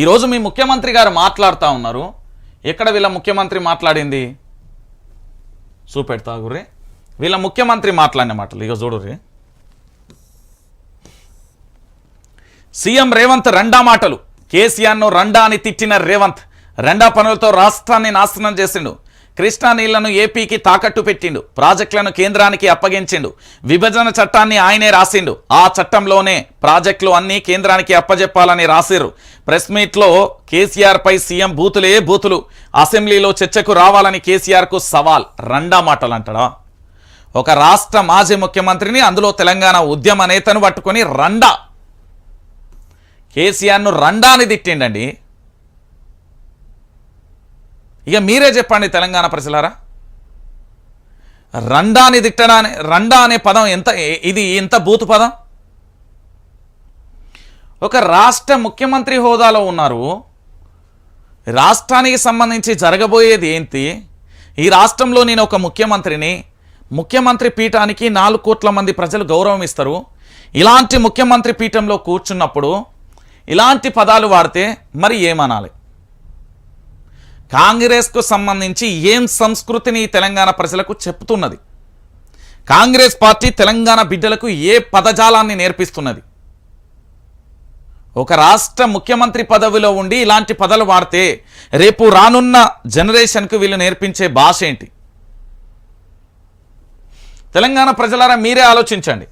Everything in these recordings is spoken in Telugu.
ఈరోజు మీ ముఖ్యమంత్రి గారు మాట్లాడుతూ ఉన్నారు. ఎక్కడ వీళ్ళ ముఖ్యమంత్రి మాట్లాడింది? చూపెడతా గుర్రి. వీళ్ళ ముఖ్యమంత్రి మాట్లాడిన మాటలు ఇక చూడుర్రి. సీఎం రేవంత్ రెండా మాటలు. కేసీఆర్ను రెండా అని తిట్టిన రేవంత్ రెండా పనులతో రాష్ట్రాన్ని నాశనం చేసిండు. కృష్ణా నీళ్ళను ఏపీకి తాకట్టు పెట్టిండు. ప్రాజెక్టులను కేంద్రానికి అప్పగించిండు. విభజన చట్టాన్ని ఆయనే రాసిండు. ఆ చట్టంలోనే ప్రాజెక్టులు అన్నీ కేంద్రానికి అప్పజెప్పాలని రాసిర్రు. ప్రెస్ మీట్లో కేసీఆర్పై సీఎం బూతులే బూతులు. అసెంబ్లీలో చర్చకు రావాలని కేసీఆర్కు సవాల్. రెండా మాటలు అంటాడా ఒక రాష్ట్ర మాజీ ముఖ్యమంత్రిని అందులో తెలంగాణ ఉద్యమ నేతను పట్టుకొని రండా. కేసీఆర్ను రండా అని తిట్టిండండి. ఇక మీరే చెప్పండి తెలంగాణ ప్రజలారా? రండాని తిట్టడా అనే రండా అనే పదం ఎంత ఇది ఎంత బూతు పదం? ఒక రాష్ట్ర ముఖ్యమంత్రి హోదాలో ఉన్నారు. రాష్ట్రానికి సంబంధించి జరగబోయేది ఏంటి? ఈ రాష్ట్రంలో నేను ఒక ముఖ్యమంత్రిని ముఖ్యమంత్రి పీఠానికి నాలుగు కోట్ల మంది ప్రజలు గౌరవం ఇస్తారు. ఇలాంటి ముఖ్యమంత్రి పీఠంలో కూర్చున్నప్పుడు ఇలాంటి పదాలు వాడితే మరి ఏమనాలి? కాంగ్రెస్కు సంబంధించి ఏం సంస్కృతిని తెలంగాణ ప్రజలకు చెప్తున్నది? కాంగ్రెస్ పార్టీ తెలంగాణ బిడ్డలకు ఏ పదజాలాన్ని నేర్పిస్తున్నది? ఒక రాష్ట్ర ముఖ్యమంత్రి పదవిలో ఉండి ఇలాంటి పదాలు వాడితే రేపు రానున్న జనరేషన్కు వీళ్ళు నేర్పించే భాష ఏంటి? తెలంగాణ ప్రజలారా మీరే ఆలోచించండి.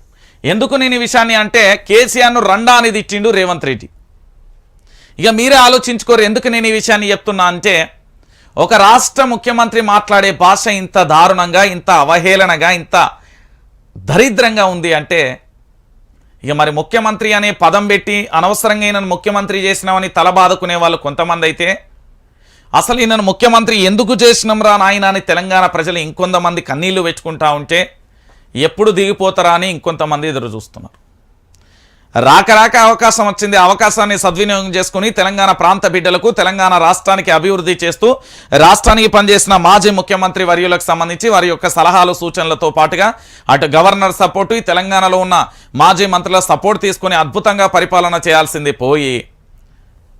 ఎందుకు నేను ఈ విషయాన్ని అంటే కేసీఆర్ను రండా అనేది ఇచ్చిండు రేవంత్ రెడ్డి. ఇక మీరే ఆలోచించుకోరు ఎందుకు నేను ఈ విషయాన్ని చెప్తున్నా అంటే ఒక రాష్ట్ర ముఖ్యమంత్రి మాట్లాడే భాష ఇంత దారుణంగా ఇంత అవహేళనగా ఇంత దరిద్రంగా ఉంది అంటే ఇక మరి ముఖ్యమంత్రి అనే పదం పెట్టి అనవసరంగా ఈయనను ముఖ్యమంత్రి చేసినామని తలబాదుకునే వాళ్ళు కొంతమంది అయితే అసలు ఈయనను ముఖ్యమంత్రి ఎందుకు చేసినాం రా నాయన అని తెలంగాణ ప్రజలు ఇంకొంతమంది కన్నీళ్ళు పెట్టుకుంటా ఉంటే ఎప్పుడు దిగిపోతారా అని ఇంకొంతమంది ఎదురు చూస్తున్నారు. రాక రాక అవకాశం వచ్చింది. అవకాశాన్ని సద్వినియోగం చేసుకుని తెలంగాణ ప్రాంత బిడ్డలకు తెలంగాణ రాష్ట్రానికి అభివృద్ధి చేస్తూ రాష్ట్రానికి పనిచేసిన మాజీ ముఖ్యమంత్రి వర్యులకు సంబంధించి వారి యొక్క సలహాలు సూచనలతో పాటుగా అటు గవర్నర్ సపోర్టు తెలంగాణలో ఉన్న మాజీ మంత్రుల సపోర్ట్ తీసుకుని అద్భుతంగా పరిపాలన చేయాల్సింది పోయి.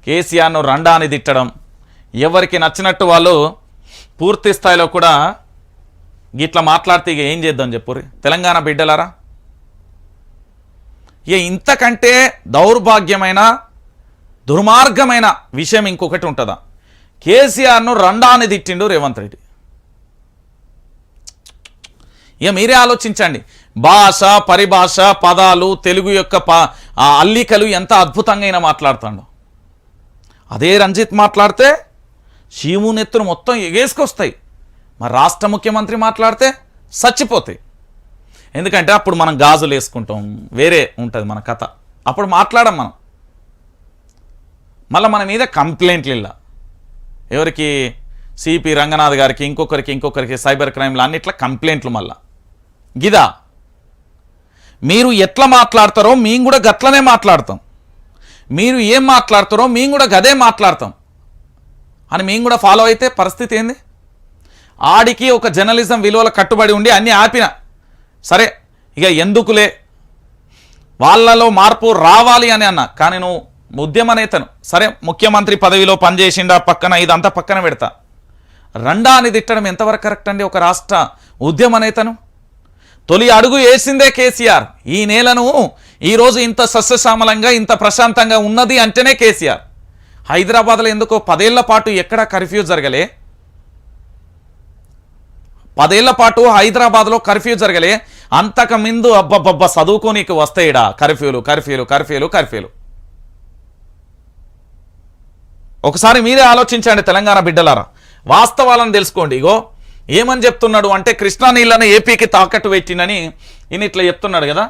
కేసీఆర్ను రండా దిట్టడం ఎవరికి నచ్చినట్టు వాళ్ళు పూర్తి స్థాయిలో కూడా గిట్లా మాట్లాడితే ఏం చేద్దాం చెప్పుర్రి? తెలంగాణ బిడ్డలారా? ఇక ఇంతకంటే దౌర్భాగ్యమైన దుర్మార్గమైన విషయం ఇంకొకటి ఉంటుందా? కేసీఆర్ను రండాని తిట్టిండు రేవంత్ రెడ్డి. ఇక మీరే ఆలోచించండి. భాష పరిభాష పదాలు తెలుగు యొక్క ప ఆ అల్లికలు ఎంత అద్భుతంగా అయినా మాట్లాడుతాడు. అదే రంజిత్ మాట్లాడితే శివు నెత్తులు మొత్తం ఎగేసుకొస్తాయి. మరి రాష్ట్ర ముఖ్యమంత్రి మాట్లాడితే చచ్చిపోతాయి. ఎందుకంటే అప్పుడు మనం గాజులు వేసుకుంటాం. వేరే ఉంటుంది మన కథ. అప్పుడు మాట్లాడం మనం. మళ్ళీ మన మీద కంప్లైంట్లు ఇలా. ఎవరికి సిపి రంగనాథ్ గారికి ఇంకొకరికి ఇంకొకరికి సైబర్ క్రైమ్లు అన్నిట్లా కంప్లైంట్లు మళ్ళా. గిదా మీరు ఎట్లా మాట్లాడతారో మేము కూడా గట్లనే మాట్లాడతాం. మీరు ఏం మాట్లాడతారో మేము కూడా గదే మాట్లాడతాం. అని మేము కూడా ఫాలో అయితే పరిస్థితి ఏంది? ఆడికి ఒక జర్నలిజం విలువల కట్టుబడి ఉండి అన్నీ ఆపిన. సరే ఇక ఎందుకులే? వాళ్ళలో మార్పు రావాలి అని అన్న కానీ నువ్వు ఉద్యమ నేతను సరే ముఖ్యమంత్రి పదవిలో పనిచేసిండా పక్కన ఇదంతా పక్కన పెడతా. రండా అని తిట్టడం ఎంతవరకు కరెక్ట్ అండి ఒక రాష్ట్ర ఉద్యమ నేతను తొలి అడుగు వేసిందే కేసీఆర్. ఈ నేలను ఈరోజు ఇంత సస్యశ్యామలంగా ఇంత ప్రశాంతంగా ఉన్నది అంటేనే కేసీఆర్. హైదరాబాద్లో ఎందుకో పదేళ్ళ పాటు ఎక్కడా కర్ఫ్యూ జరగలే. పదేళ్ళ పాటు హైదరాబాద్లో కర్ఫ్యూ జరగలే. అంతకు ముందు అబ్బబ్బబ్బ చదువుకోనీకి వస్తాయిడా కర్ఫ్యూలు కర్ఫ్యూలు కర్ఫ్యూలు కర్ఫ్యూలు. ఒకసారి మీరే ఆలోచించండి తెలంగాణ బిడ్డలారా. వాస్తవాలను తెలుసుకోండి. ఇగో ఏమని చెప్తున్నాడు అంటే కృష్ణా నీళ్ళని ఏపీకి తాకట్టు పెట్టినని ఈయన ఇట్లా చెప్తున్నాడు కదా.